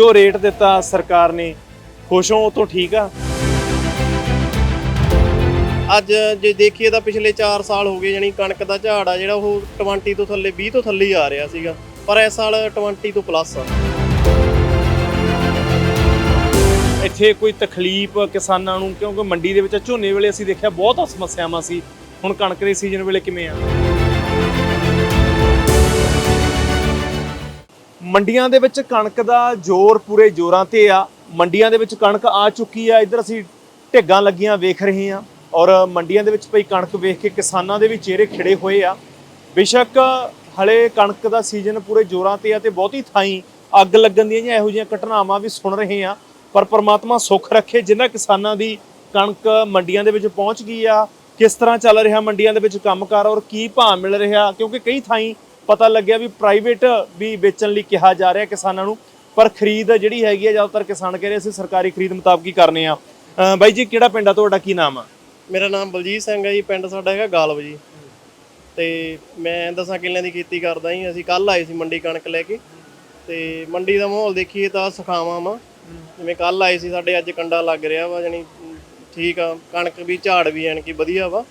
ਜੋ ਰੇਟ ਦਿੱਤਾ ਸਰਕਾਰ ਨੇ ਖੁਸ਼ ਹੋ ਉਹ ਤੋਂ ਠੀਕ ਆ? ਅੱਜ ਜੇ ਦੇਖੀਏ ਤਾਂ ਪਿਛਲੇ 4 ਸਾਲ ਹੋ ਗਏ ਯਾਨੀ ਕਣਕ ਦਾ ਝਾੜ ਆ ਜਿਹੜਾ ਉਹ 20 ਤੋਂ ਥੱਲੇ 20 ਤੋਂ ਥੱਲੇ ਹੀ ਆ ਰਿਹਾ ਸੀਗਾ। ਪਰ ਇਸ ਸਾਲ 20 ਤੋਂ ਪਲੱਸ ਆ। ਇੱਥੇ ਕੋਈ ਤਕਲੀਫ ਕਿਸਾਨਾਂ ਨੂੰ? ਕਿਉਂਕਿ ਮੰਡੀ ਦੇ ਵਿੱਚ ਝੋਨੇ ਵੇਲੇ ਅਸੀਂ ਦੇਖਿਆ ਬਹੁਤ ਸਮੱਸਿਆਵਾਂ ਸੀ। ਹੁਣ ਕਣਕ ਦੇ ਸੀਜ਼ਨ ਵੇਲੇ ਕਿਵੇਂ ਆ? ਮੰਡੀਆਂ ਦੇ ਵਿੱਚ ਕਣਕ ਦਾ ਜ਼ੋਰ ਪੂਰੇ ਜ਼ੋਰਾਂ ਤੇ ਆ। ਮੰਡੀਆਂ ਦੇ ਵਿੱਚ ਕਣਕ ਆ ਚੁੱਕੀ ਆ। ਇੱਧਰ ਅਸੀਂ ਢਿੱਗਾਂ ਲੱਗੀਆਂ ਵੇਖ ਰਹੇ ਹਾਂ ਔਰ ਮੰਡੀਆਂ ਦੇ ਵਿੱਚ ਪਈ ਕਣਕ ਵੇਖ ਕੇ ਕਿਸਾਨਾਂ ਦੇ ਵੀ ਚਿਹਰੇ ਖਿੜੇ ਹੋਏ ਆ। ਬੇਸ਼ੱਕ ਹਲੇ ਕਣਕ ਦਾ ਸੀਜ਼ਨ ਪੂਰੇ ਜ਼ੋਰਾਂ ਤੇ ਆ ਤੇ ਬਹੁਤੀ ਥਾਈਂ ਅੱਗ ਲੱਗਣ ਦੀਆਂ ਜਾਂ ਇਹੋ ਜਿਹੀਆਂ ਘਟਨਾਵਾਂ ਵੀ ਸੁਣ ਰਹੇ ਆ ਪਰ ਪ੍ਰਮਾਤਮਾ ਸੁੱਖ ਰੱਖੇ ਜਿਨ੍ਹਾਂ ਕਿਸਾਨਾਂ ਦੀ ਕਣਕ ਮੰਡੀਆਂ ਦੇ ਵਿੱਚ ਪਹੁੰਚ ਗਈ ਆ। ਕਿਸ ਤਰ੍ਹਾਂ ਚੱਲ ਰਿਹਾ ਮੰਡੀਆਂ ਦੇ ਵਿੱਚ ਕੰਮਕਾਰ ਔਰ ਕੀ ਭਾਅ ਮਿਲ ਰਿਹਾ? ਕਿਉਂਕਿ ਕਈ ਥਾਈਂ ਪਤਾ ਲੱਗਿਆ ਵੀ ਪ੍ਰਾਈਵੇਟ ਵੀ ਵੇਚਣ ਲਈ ਕਿਹਾ ਜਾ ਰਿਹਾ ਕਿਸਾਨਾਂ ਨੂੰ, ਪਰ ਖਰੀਦ ਜਿਹੜੀ ਹੈਗੀ ਆ, ਜ਼ਿਆਦਾਤਰ ਕਿਸਾਨ ਕਹਿ ਰਹੇ ਅਸੀਂ ਸਰਕਾਰੀ ਖਰੀਦ ਮੁਤਾਬਕ ਹੀ ਕਰਨੇ ਆ। ਬਾਈ ਜੀ, ਕਿਹੜਾ ਪਿੰਡ ਆ? ਤੁਹਾਡਾ ਕੀ ਨਾਮ ਆ? ਮੇਰਾ ਨਾਮ ਬਲਜੀਤ ਸਿੰਘ ਹੈ ਜੀ, ਪਿੰਡ ਸਾਡਾ ਹੈਗਾ ਗਾਲਵ ਜੀ। ਤੇ ਮੈਂ ਦਸਾਂ ਕਿੱਲਿਆਂ ਦੀ ਖੇਤੀ ਕਰਦਾ ਜੀ, ਅਸੀਂ ਕੱਲ ਆਏ ਸੀ ਮੰਡੀ ਕਣਕ ਲੈ ਕੇ। ਤੇ ਮੰਡੀ ਦਾ ਮਾਹੌਲ ਦੇਖੀਏ ਤਾਂ ਸੁਖਾਵਾਂ ਵਾ। ਜਿਵੇਂ ਕੱਲ ਆਏ ਸੀ, ਸਾਡੇ ਅੱਜ ਕੰਡਾ ਲੱਗ ਰਿਹਾ ਵਾ ਜਾਨੀ ਠੀਕ ਆ, ਕਣਕ ਵੀ, ਝਾੜ ਵੀ, ਯਾਨੀ ਕਿ ਵਧੀਆ ਵਾ।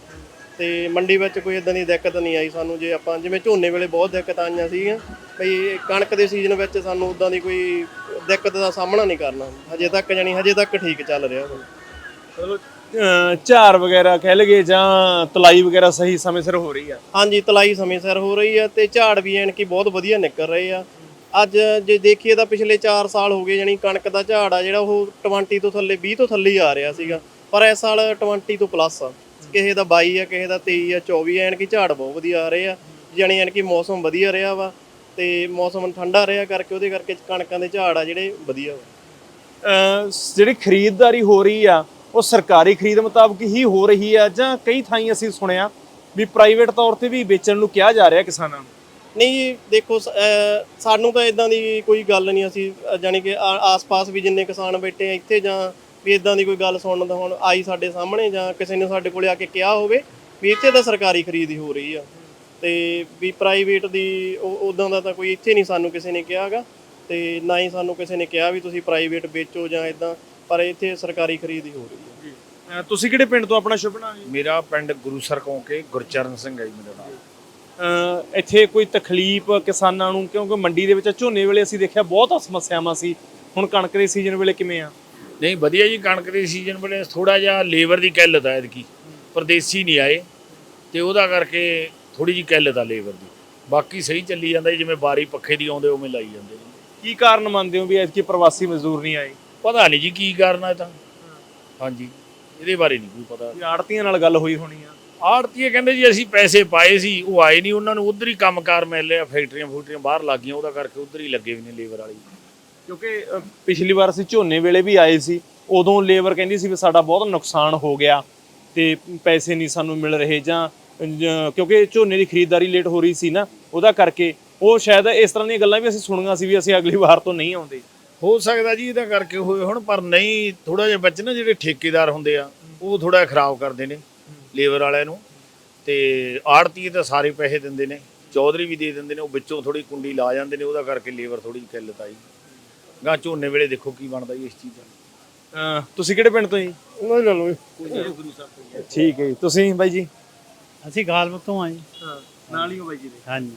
ਤੇ ਮੰਡੀ ਵਿੱਚ ਕੋਈ ਇਦਾਂ ਦੀ ਦਿੱਕਤ ਨਹੀਂ ਆਈ ਸਾਨੂੰ ਜੇ ਆਪਾਂ ਜਿਵੇਂ ਝੋਨੇ ਵੇਲੇ ਬਹੁਤ ਦਿੱਕਤ ਆਈਆਂ ਸੀਗੀਆਂ ਬਈ ਕਣਕ ਦੇ ਸੀਜ਼ਨ ਵਿੱਚ ਸਾਨੂੰ ਉਦਾਂ ਦੀ ਕੋਈ ਦਿੱਕਤ ਦਾ ਸਾਹਮਣਾ ਨਹੀਂ ਕਰਨਾ ਹਜੇ ਤੱਕ ਜਾਨੀ ਹਜੇ ਤੱਕ ਠੀਕ ਚੱਲ ਰਿਹਾ ਅਹ ਝਾਰ ਵਗੈਰਾ ਕਹਿ ਲਗੇ ਜਾਂ ਤਲਾਈ ਵਗੈਰਾ ਸਹੀ ਸਮੇਂ ਸਿਰ ਹੋ ਰਹੀ ਆ? ਹਾਂਜੀ ਤਲਾਈ ਸਮੇਂ ਸਿਰ ਹੋ ਰਹੀ ਆ ਤੇ ਝਾੜ ਵੀ ਐਨ ਕਿ ਬਹੁਤ ਵਧੀਆ ਨਿਕਲ ਰਹੇ ਆ। ਅੱਜ ਜੇ ਦੇਖੀਏ ਤਾਂ ਪਿਛਲੇ 4 ਸਾਲ ਹੋ ਗਏ ਯਾਨੀ ਕਣਕ ਦਾ ਝਾੜ ਆ ਜਿਹੜਾ ਉਹ 20 ਤੋਂ ਥੱਲੇ 20 ਤੋਂ ਥੱਲੇ ਹੀ ਆ ਰਿਹਾ ਸੀਗਾ। ਪਰ ਇਸ ਸਾਲ 20 ਤੋਂ ਪਲੱਸ ਆ। ਕਿਸੇ ਦਾ 22 ਆ ਕਿਸੇ ਦਾ 23 ਆ 24 ਐਨ ਕਿ ਝਾੜ ਬਹੁਤ ਵਧੀਆ ਆ ਰਹੇ ਆ। ਯਾਨੀ ਐਨ ਕਿ ਮੌਸਮ ਵਧੀਆ ਰਿਹਾ ਵਾ ਤੇ ਮੌਸਮ ਠੰਡਾ ਰਿਹਾ ਕਰਕੇ ਉਹਦੇ ਕਰਕੇ ਕਣਕਾਂ ਦੇ ਝਾੜ ਆ ਜਿਹੜੇ ਵਧੀਆ ਵਾ। ਅਹ ਜਿਹੜੀ ਖਰੀਦਦਾਰੀ ਹੋ ਰਹੀ ਆ ਉਹ ਸਰਕਾਰੀ ਖਰੀਦ ਮੁਤਾਬਕ ਹੀ ਹੋ ਰਹੀ ਆ ਜਾਂ ਕਈ ਥਾਈਂ ਅਸੀਂ ਸੁਣਿਆ ਵੀ ਪ੍ਰਾਈਵੇਟ ਤੌਰ ਤੇ ਵੀ ਵੇਚਣ ਨੂੰ ਕਿਹਾ ਜਾ ਰਿਹਾ ਕਿਸਾਨਾਂ ਨੂੰ? ਨਹੀਂ ਦੇਖੋ ਸ- ਅਹ ਸਾਨੂੰ ਤਾਂ ਇਦਾਂ ਦੀ ਕੋਈ ਗੱਲ ਨਹੀਂ ਅਸੀਂ ਅਹ ਜਾਣੀ ਕਿ ਆ- ਆਸ-ਪਾਸ ਵੀ ਜਿੰਨੇ ਕਿਸਾਨ ਬੈਠੇ ਆ ਇੱਥੇ ਜਾਂ ਵੀ ਇਦਾਂ ਦੀ ਕੋਈ ਗੱਲ ਸੁਣਨ ਦਾ ਹੁਣ ਆਈ ਸਾਡੇ ਸਾਹਮਣੇ ਜਾਂ ਕਿਸੇ ਨੇ ਸਾਡੇ ਕੋਲੇ ਆ ਕੇ ਕਿਹਾ ਹੋਵੇ ਵੀ ਇੱਥੇ ਤਾਂ ਸਰਕਾਰੀ ਖਰੀਦ ਹੀ ਹੋ ਰਹੀ ਆ। ਤੇ ਵੀ ਪ੍ਰਾਈਵੇਟ ਦੀ ਉਦਾਂ ਦਾ ਤਾਂ ਕੋਈ ਇੱਥੇ ਨਹੀਂ ਸਾਨੂੰ ਕਿਸੇ ਨੇ ਕਿਹਾਗਾ ਤੇ ਨਾ ਹੀ ਸਾਨੂੰ ਕਿਸੇ ਨੇ ਕਿਹਾ ਵੀ ਤੁਸੀਂ ਪ੍ਰਾਈਵੇਟ ਵੇਚੋ ਜਾਂ ਇਦਾਂ ਪਰ ਇੱਥੇ ਸਰਕਾਰੀ ਖਰੀਦ ਹੀ ਹੋ ਰਹੀ ਆ। ਅਹ ਤੁਸੀਂ ਕਿਹੜੇ ਪਿੰਡ ਤੋਂ ਆਪਣਾ ਸ਼ੁਭ ਨਾਮ ਜੀ? ਮੇਰਾ ਪਿੰਡ ਗੁਰੂਸਰ ਕੌਂਕੇ ਗੁਰਚਰਨ ਸਿੰਘ ਹੈ ਜੀ ਮੇਰਾ ਨਾਮ। ਇੱਥੇ ਕੋਈ ਤਕਲੀਫ ਕਿਸਾਨਾਂ ਨੂੰ ਕਿਉਂਕਿ ਮੰਡੀ ਦੇ ਵਿੱਚ ਝੋਨੇ ਵੇਲੇ ਅਸੀਂ ਦੇਖਿਆ ਬਹੁਤ ਸਮੱਸਿਆਵਾਂ ਸੀ। ਹੁਣ ਕਣਕ ਦੇ ਸੀਜ਼ਨ ਵੇਲੇ ਕਿਵੇਂ ਆ? ਨਹੀਂ ਵਧੀਆ ਜੀ ਕਣਕ ਦੇ ਸੀਜ਼ਨ ਵੇਲੇ ਥੋੜਾ ਜਿਹਾ ਲੇਬਰ ਦੀ ਕਿੱਲਤ ਆ ਐਤਕੀ। ਪਰਦੇਸੀ ਨਹੀਂ ਆਏ ਤੇ ਉਹਦਾ ਕਰਕੇ ਥੋੜੀ ਜੀ ਕਿੱਲਤ ਆ ਲੇਬਰ ਦੀ। ਬਾਕੀ ਸਹੀ ਚੱਲੀ ਜਾਂਦਾ ਜਿਵੇਂ ਬਾਰੀ ਪੱਖੇ ਦੀ ਆਉਂਦੇ ਉਵੇਂ ਲਾਈ ਜਾਂਦੇ ਕੀ ਕਾਰਨ ਮੰਨਦੇ ਹੋ ਵੀ ਐਤਕੀ ਪ੍ਰਵਾਸੀ ਮਜ਼ਦੂਰ ਨਹੀਂ ਆਏ? ਪਤਾ ਨਹੀਂ ਜੀ ਕੀ ਕਾਰਨ ਹੈ ਤਾਂ। ਹਾਂਜੀ। ਇਹਦੇ ਬਾਰੇ ਨਹੀਂ ਕੋਈ ਪਤਾ। ਆੜਤੀਆਂ ਨਾਲ ਗੱਲ ਹੋਈ ਹੋਣੀ ਆ। ਆੜਤੀਏ ਕਹਿੰਦੇ ਜੀ ਅਸੀਂ ਪੈਸੇ ਪਾਏ ਸੀ ਉਹ ਆਏ ਨਹੀਂ। ਉਹਨਾਂ ਨੂੰ ਉਧਰ ਹੀ ਕੰਮਕਾਰ ਮਿਲ ਲਿਆ ਫੈਕਟਰੀਆਂ ਫੂਟਰੀਆਂ ਬਾਹਰ ਲੱਗ ਗਈਆਂ ਉਹਦਾ ਕਰਕੇ ਉਧਰ ਹੀ ਲੱਗੇ ਵੀ ਨੇ ਲੇਬਰ ਵਾਲੀ। ਕਿਉਂਕਿ ਅਹ, ਪਿਛਲੀ ਵਾਰ ਅਸੀਂ ਝੋਨੇ ਵੇਲੇ ਵੀ ਆਏ ਸੀ ਉਦੋਂ ਲੇਬਰ ਕਹਿੰਦੀ ਸੀ ਵੀ ਸਾਡਾ ਬਹੁਤ ਨੁਕਸਾਨ ਹੋ ਗਿਆ ਤੇ ਪੈਸੇ ਨਹੀਂ ਸਾਨੂੰ ਮਿਲ ਰਹੇ ਜਾਂ ਜਾਂ- ਕਿਉਂਕਿ ਝੋਨੇ ਦੀ ਖਰੀਦਦਾਰੀ ਲੇਟ ਹੋ ਰਹੀ ਸੀ ਨਾ ਉਹਦਾ ਕਰਕੇ ਉਹ ਸ਼ਾਇਦ ਇਸ ਤਰ੍ਹਾਂ ਦੀਆਂ ਗੱਲਾਂ ਵੀ ਅਸੀਂ ਸੁਣੀਆਂ ਸੀ ਵੀ ਅਸੀਂ ਅਗਲੀ ਵਾਰ ਤੋਂ ਨਹੀਂ ਆਉਂਦੇ। ਹੋ ਸਕਦਾ ਜੀ ਇਹਦਾ ਕਰਕੇ ਹੋਏ ਹੁਣ ਪਰ ਨਹੀਂ ਥੋੜਾ ਜਿਹਾ ਵਿੱਚ ਨਾ ਜਿਹੜੇ ਠੇਕੇਦਾਰ ਹੁੰਦੇ ਆ ਉਹ ਥੋੜਾ ਖਰਾਬ ਕਰਦੇ ਨੇ ਲੇਬਰ ਵਾਲਿਆਂ ਨੂੰ ਤੇ ਆੜਤੀਏ ਤਾਂ ਸਾਰੇ ਪੈਸੇ ਦਿੰਦੇ ਨੇ ਚੌਧਰੀ ਵੀ ਦੇ ਦਿੰਦੇ ਨੇ ਉਹ ਵਿੱਚੋਂ ਥੋੜੀ ਕੁੰਡੀ ਲਾ ਜਾਂਦੇ ਨੇ ਉਹਦਾ ਕਰਕੇ ਲੇਬਰ ਥੋੜੀ ਕਿੱਲਤ ਆਈ ਗਾਂ ਝੋਨੇ ਵੇਲੇ ਦੇਖੋ ਕੀ ਬਣਦਾ ਜੀ ਇਸ ਚੀਜ਼ ਦਾ। ਅਹ, ਤੁਸੀਂ ਕਿਹੜੇ ਪਿੰਡ ਤੋਂ ਜੀ? ਉਹਨਾਂ ਲੈ ਲਓ ਠੀਕ ਹੈ ਜੀ। ਤੁਸੀਂ ਬਾਈ ਜੀ? ਅਸੀਂ ਗਾਲਬ ਤੋਂ ਆ ਜੀ। ਹਾਂ ਨਾਲ ਹੀ ਹੋ ਬਾਈ ਜੀ ਦੇ। ਹਾਂਜੀ।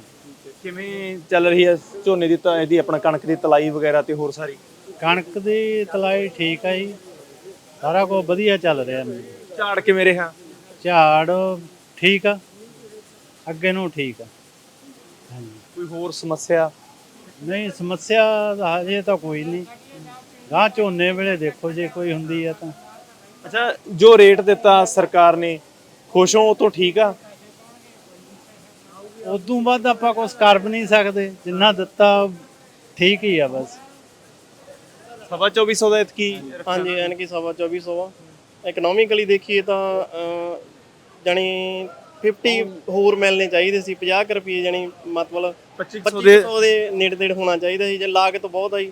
ਕਿਵੇਂ ਚੱਲ ਰਹੀ ਹੈ ਝੋਨੇ ਦੀ ਤਾਂ ਇਹਦੀ ਆਪਣਾ ਕਣਕ ਦੀ ਤਲਾਈ ਵਗੈਰਾ ਤੇ ਹੋਰ ਸਾਰੀ? ਕਣਕ ਦੀ ਤਲਾਈ ਠੀਕ ਆ ਜੀ। ਸਾਰਾ ਕੁਝ ਵਧੀਆ ਚੱਲ ਰਿਹਾ ਨੇ ਝਾੜ ਕਿਵੇਂ ਰਿਹਾ? ਝਾੜ ਠੀਕ ਆ। ਅੱਗੇ ਨੂੰ ਠੀਕ ਆ। ਹਾਂਜੀ। ਕੋਈ ਹੋਰ ਸਮੱਸਿਆ? ਨਹੀਂ ਸਮੱਸਿਆ ਤਾਂ ਹਜੇ ਤਾਂ ਕੋਈ ਨਹੀਂ। ਗਾਂ ਝੋਨੇ ਵੇਲੇ ਦੇਖੋ ਜੇ ਕੋਈ ਹੁੰਦੀ ਆ ਤਾਂ। ਅੱਛਾ ਜੋ ਰੇਟ ਦਿੱਤਾ ਸਰਕਾਰ ਨੇ ਖੁਸ਼ ਹੋ ਉਹ ਤੋਂ ਠੀਕ ਆ? ਉਦੋਂ ਬਾਅਦ ਆਪਾਂ ਕੁਝ ਕਰ ਵੀ ਨਹੀਂ ਸਕਦੇ। ਜਿੰਨਾ ਦਿੱਤਾ ਠੀਕ ਹੀ ਆ ਬਸ। ਸਵਾ 2400 ਦਾ ਇਤਕੀ ਹਾਂਜੀ ਐਨ ਕਿ ਸਵਾ 2400 ਆ। ਇਕਨੋਮਿਕਲੀ ਦੇਖੀਏ ਤਾਂ ਜਾਣੀ 50 ਹੋਰ ਮਿਲਨੇ ਚਾਹੀਦੇ ਸੀ 50 ਕੁ ਰੁਪਏ ਜਾਣੀ ਮਤਲਬ 2500 ਦੇ 2500 ਦੇ ਨੇੜੇ ਤੇੜੇ ਹੋਣਾ ਚਾਹੀਦਾ ਸੀ ਜੇ ਲਾਗਤ ਬਹੁਤ ਆਈ।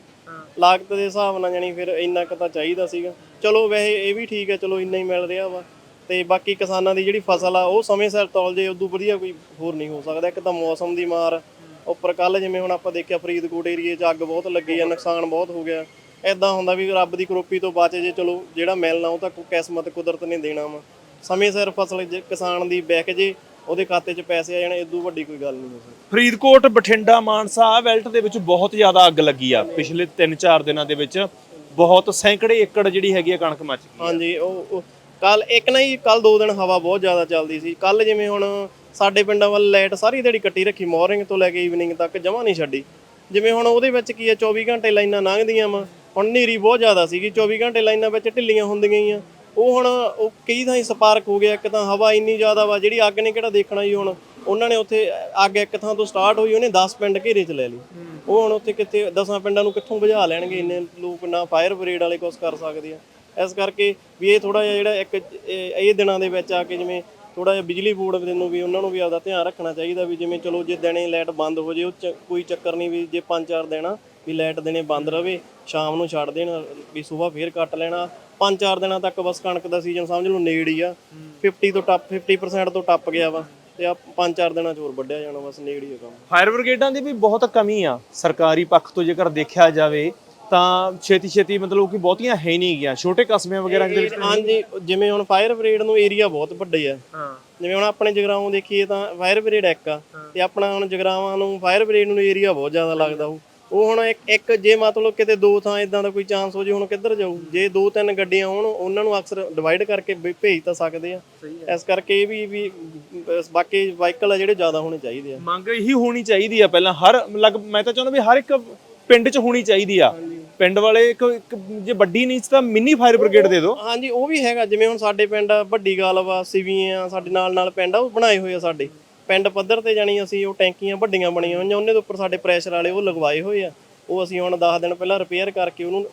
ਲਾਗਤ ਦੇ ਹਿਸਾਬ ਨਾਲ ਜਾਣੀ ਫਿਰ ਇੰਨਾ ਕੁ ਤਾਂ ਚਾਹੀਦਾ ਸੀਗਾ। ਚਲੋ ਵੈਸੇ ਇਹ ਵੀ ਠੀਕ ਹੈ ਚਲੋ ਇੰਨਾ ਹੀ ਮਿਲ ਰਿਹਾ ਵਾ। ਤੇ ਬਾਕੀ ਕਿਸਾਨਾਂ ਦੀ ਜਿਹੜੀ ਫਸਲ ਆ ਉਹ ਸਮੇਂ ਸਿਰ ਤੌਲ ਜੇ ਉਦੋਂ ਵਧੀਆ ਕੋਈ ਹੋਰ ਨਹੀਂ ਹੋ ਸਕਦਾ। ਇੱਕ ਤਾਂ ਮੌਸਮ ਦੀ ਮਾਰ ਉੱਪਰ ਕੱਲ ਜਿਵੇਂ ਹੁਣ ਆਪਾਂ ਦੇਖਿਆ ਫਰੀਦਕੋਟ ਏਰੀਏ 'ਚ ਅੱਗ ਬਹੁਤ ਲੱਗੀ ਆ ਨੁਕਸਾਨ ਬਹੁਤ ਹੋ ਗਿਆ। ਐਦਾਂ ਹੁੰਦਾ ਵੀ ਰੱਬ ਦੀ ਕਰੋਪੀ ਤੋਂ ਬਚ ਜੇ ਚਲੋ ਜਿਹੜਾ ਮਿਲਣਾ ਉਹ ਤਾਂ ਕਿਸਮਤ ਕੁਦਰਤ ਨੇ ਦੇਣਾ ਵਾ। ਸਮੇਂ ਸਿਰ ਫਸਲ ਜੇ ਕਿਸਾਨ ਦੀ ਵਿਕ ਜੇ ਉਹਦੇ ਖਾਤੇ 'ਚ ਪੈਸੇ ਆ ਜਾਣ ਇਦੋਂ ਵੱਡੀ ਕੋਈ ਗੱਲ ਨਹੀਂ ਹੋ ਸਕਦੀ। ਫਰੀਦਕੋਟ ਬਠਿੰਡਾ ਮਾਨਸਾ ਵੈਲਟ ਦੇ ਵਿੱਚ ਬਹੁਤ ਜ਼ਿਆਦਾ ਅੱਗ ਲੱਗੀ ਆ। ਪਿਛਲੇ 3-4 ਦਿਨਾਂ ਦੇ ਵਿੱਚ ਬਹੁਤ ਸੈਂਕੜੇ ਏਕੜ ਜਿਹੜੀ ਹੈਗੀ ਆ ਕਣਕ ਮੱਚ ਗਈ ਹਾਂਜੀ ਉਹ ਕੱਲ ਇੱਕ ਨਾ ਹੀ ਕੱਲ ਦੋ ਦਿਨ ਹਵਾ ਬਹੁਤ ਜ਼ਿਆਦਾ ਚੱਲਦੀ ਸੀ। ਕੱਲ ਜਿਵੇਂ ਹੁਣ ਸਾਡੇ ਪਿੰਡਾਂ ਵੱਲ ਲਾਈਟ ਸਾਰੀ ਦਿਹਾੜੀ ਕੱਟੀ ਰੱਖੀ ਮਾਰਨਿੰਗ ਤੋਂ ਲੈ ਕੇ ਈਵਨਿੰਗ ਤੱਕ ਜਮਾ ਨਹੀਂ ਛੱਡੀ। ਜਿਵੇਂ ਹੁਣ ਉਹਦੇ ਵਿੱਚ ਕੀ ਹੈ 24 ਘੰਟੇ ਲਾਈਨਾਂ ਲੰਘਦੀਆਂ ਵਾ। ਹੁਣ ਹਨੇਰੀ ਬਹੁਤ ਜ਼ਿਆਦਾ ਸੀਗੀ 24 ਘੰਟੇ ਲਾਈਨਾਂ ਵਿੱਚ ਢਿੱਲੀਆਂ ਹੁੰਦੀਆਂ ਆ। ਉਹ ਹੁਣ ਉਹ ਕਈ ਥਾਂ ਸਪਾਰਕ ਹੋ ਗਿਆ, ਇੱਕ ਤਾਂ ਹਵਾ ਇੰਨੀ ਜ਼ਿਆਦਾ ਵਾ, ਜਿਹੜੀ ਅੱਗ ਨੇ ਕਿਹੜਾ ਦੇਖਣਾ ਜੀ ਹੁਣ। ਉਹਨਾਂ ਨੇ ਉੱਥੇ ਅੱਗ ਇੱਕ ਥਾਂ ਤੋਂ ਸਟਾਰਟ ਹੋਈ, ਉਹਨੇ 10 ਪਿੰਡ ਘੇਰੇ 'ਚ ਲੈ ਲਈ ਉਹ ਹੁਣ ਉੱਥੇ ਕਿੱਥੇ 10 ਪਿੰਡਾਂ ਨੂੰ ਕਿੱਥੋਂ ਬੁਝਾ ਲੈਣਗੇ, ਇੰਨੇ ਲੋਕ ਨਾ ਫਾਇਰ ਬ੍ਰਿਗੇਡ ਵਾਲੇ ਕੁਛ ਕਰ ਸਕਦੇ ਆ। ਇਸ ਕਰਕੇ ਵੀ ਇਹ ਥੋੜਾ ਜਿਹਾ ਜਿਹੜਾ ਇੱਕ, ਇਹ ਇਹ ਦਿਨਾਂ ਦੇ ਵਿੱਚ ਆ ਕੇ ਜਿਵੇਂ ਥੋੜਾ ਜਿਹਾ ਬਿਜਲੀ ਬੋਰਡ ਦੇ ਨੂੰ ਵੀ ਉਹਨਾਂ ਨੂੰ ਵੀ ਆਪਦਾ ਧਿਆਨ ਰੱਖਣਾ ਚਾਹੀਦਾ ਵੀ ਜਿਵੇਂ ਚਲੋ ਜੇ ਦਿਨੇ ਲਾਈਟ ਬੰਦ ਹੋ ਜੇ, ਉਹ 'ਚ ਕੋਈ ਚੱਕਰ ਨਹੀਂ ਵੀ ਜੇ ਪੰਜ ਚਾਰ ਦਿਨ ਆ ਵੀ ਲਾਈਟ ਦਿਨੇ ਬੰਦ ਰਵੇ ਸ਼ਾਮ ਨੂੰ ਛੱਡ ਦੇਣ ਵੀ ਸਵੇਰ ਫੇਰ ਕੱਟ ਲੈਣਾ। ਪੰਜ ਚਾਰ ਦਿਨਾਂ ਤੱਕ ਬਸ ਕਣਕ ਦਾ ਸੀਜ਼ਨ ਸਮਝ ਲਓ ਨੇੜ ਹੀ ਆ। 50 ਤੋਂ ਟੱਪ 50% ਤੋਂ ਟੱਪ ਗਿਆ ਵਾ। ਤੇ ਆ ਪੰਜ ਚਾਰ ਦਿਨਾਂ ਚ ਹੋਰ ਵੱਢਿਆ ਜਾਣਾ ਬਸ ਨੇੜ ਹੀ ਆ ਕੰਮ। ਫਾਇਰ ਬ੍ਰਿਗੇਡਾਂ ਦੀ ਵੀ ਬਹੁਤ ਕਮੀ ਆ। ਸਰਕਾਰੀ ਪੱਖ ਤੋਂ ਜੇਕਰ ਦੇਖਿਆ ਜਾਵੇ ਤਾਂ ਛੇਤੀ ਛੇਤੀ ਮਤਲਬ ਕਿ ਬਹੁਤੀਆਂ ਹੈ ਨਹੀਂ ਗਿਆ ਛੋਟੇ ਕਸਬਿਆਂ ਵਗੈਰਾ ਦੇ ਵਿੱਚ ਹਾਂਜੀ ਜਿਵੇਂ ਹੁਣ ਫਾਇਰ ਬ੍ਰਿਗੇਡ ਨੂੰ ਏਰੀਆ ਬਹੁਤ ਵੱਡਾ ਆ। ਹਾਂ। ਜਿਵੇਂ ਹੁਣ ਆਪਣੇ ਜਗਰਾਉਂ ਦੇਖੀਏ ਤਾਂ ਫਾਇਰ ਬ੍ਰਿਗੇਡ ਇੱਕ ਆ। ਤੇ ਆਪਣਾ ਹੁਣ ਜਗਰਾਵਾਂ ਨੂੰ ਫਾਇਰ ਬ੍ਰਿਗੇਡ ਨੂੰ ਏਰੀਆ ਬਹੁਤ ਜ਼ਿਆਦਾ ਲੱਗਦਾ ਉਹ ਉਹ ਹੁਣ ਇੱਕ ਇੱਕ ਜੇ ਮਤਲਬ ਕਿਤੇ ਦੋ ਥਾਂ ਇਦਾਂ ਦਾ ਕੋਈ ਚਾਂਸ ਹੋ ਜੇ ਹੁਣ ਕਿੱਧਰ ਜਾਊ? ਜੇ ਦੋ ਤਿੰਨ ਗੱਡੀਆਂ ਹੋਣ ਉਹਨਾਂ ਨੂੰ ਅਕਸਰ ਡਿਵਾਈਡ ਕਰਕੇ ਭੇਜ ਤਾਂ ਸਕਦੇ ਆ। ਇਸ ਕਰਕੇ ਇਹ ਵੀ ਵੀ ਬਾਕੀ ਵਾਹੀਕਲ ਆ ਜਿਹੜੇ ਜ਼ਿਆਦਾ ਹੋਣੇ ਚਾਹੀਦੇ ਆ। ਮੰਗ ਇਹੀ ਹੋਣੀ ਚਾਹੀਦੀ ਆ ਪਹਿਲਾਂ। ਹਰ ਲਗ ਮੈਂ ਤਾਂ ਚਾਹੁੰਦਾ ਵੀ ਹਰ ਇੱਕ ਪਿੰਡ 'ਚ ਹੋਣੀ ਚਾਹੀਦੀ ਆ। ਪਿੰਡ ਵਾਲੇ ਇੱਕ ਇੱਕ ਜੇ ਵੱਡੀ ਨੀਚ ਤਾਂ ਮਿੰਨੀ ਫਾਇਰ ਬ੍ਰਿਗੇਡ ਦੇ ਦਿਓ। ਹਾਂਜੀ ਉਹ ਵੀ ਹੈਗਾ। ਜਿਵੇਂ ਹੁਣ ਸਾਡੇ ਪਿੰਡ ਵੱਡੀ ਗੱਲ ਵਾ ਸਿਵੀਆਂ ਆ ਸਾਡੇ ਨਾਲ ਨਾਲ ਪਿੰਡ ਆ ਉਹ ਬਣਾਏ ਹੋਏ ਆ ਸਾਡੇ। ਪਿੰਡ ਪੱਧਰ ਤੇ ਜਾਣੀ ਅਸੀਂ ਉਹ ਟੈਂਕੀਆਂ ਵੱਡੀਆਂ ਬਣੀਆਂ ਹੋਈਆਂ ਉਹਨੇ ਦੇ ਉੱਪਰ ਸਾਡੇ ਪ੍ਰੈਸ਼ਰ ਵਾਲੇ ਉਹ ਲਗਵਾਏ ਹੋਏ ਆ। ਉਹ ਅਸੀਂ ਹੁਣ 10 ਦਿਨ ਪਹਿਲਾਂ ਰਿਪੇਅਰ ਕਰਕੇ ਉਹਨੂੰ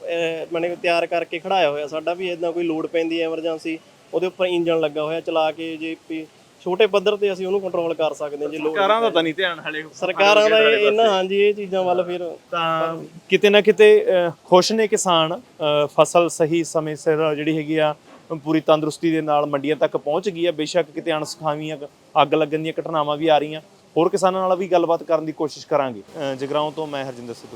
ਮਨੇ ਤਿਆਰ ਕਰਕੇ ਖੜਾਇਆ ਹੋਇਆ। ਸਾਡਾ ਵੀ ਇਦਾਂ ਕੋਈ ਲੋਡ ਪੈਂਦੀ ਹੈ ਐਮਰਜੈਂਸੀ ਉਹਦੇ ਉੱਪਰ ਇੰਜਨ ਲੱਗਾ ਹੋਇਆ ਚਲਾ ਕੇ ਜੇ ਛੋਟੇ ਪੱਧਰ ਤੇ ਅਸੀਂ ਉਹਨੂੰ ਕੰਟਰੋਲ ਕਰ ਸਕਦੇ ਹਾਂ ਜੇ ਲੋਡ ਸਰਕਾਰਾਂ ਦਾ ਤਾਂ ਨਹੀਂ ਧਿਆਨ ਹਲੇ। ਸਰਕਾਰਾਂ ਦਾ ਇਹ- ਇਹਨਾਂ ਹਾਂਜੀ ਇਹ ਚੀਜ਼ਾਂ ਵੱਲ ਫਿਰ ਤਾਂ ਕਿਤੇ ਨਾ ਕਿਤੇ ਖੁਸ਼ ਨੇ ਕਿਸਾਨ ਫਸਲ ਸਹੀ ਸਮੇਂ ਸਿਰ ਜਿਹੜੀ ਹੈਗੀ ਆ ਪੂਰੀ ਤੰਦਰੁਸਤੀ ਦੇ ਨਾਲ ਮੰਡੀਆਂ ਤੱਕ ਪਹੁੰਚ ਗਈ ਹੈ ਬੇਸ਼ੱਕ ਕਿਤੇ ਅਣਸੁਖਾਵੀਆਂ ਅੱਗ ਲੱਗਣ ਦੀਆਂ ਘਟਨਾਵਾਂ ਵੀ ਆ ਰਹੀਆਂ। ਹੋਰ ਕਿਸਾਨਾਂ ਨਾਲ ਵੀ ਗੱਲਬਾਤ ਕਰਨ ਦੀ ਕੋਸ਼ਿਸ਼ ਕਰਾਂਗੇ। ਅਹ, ਜਗਰਾਉਂ ਤੋਂ ਮੈਂ ਹਰਜਿੰਦਰ ਸਿੱਧੂ।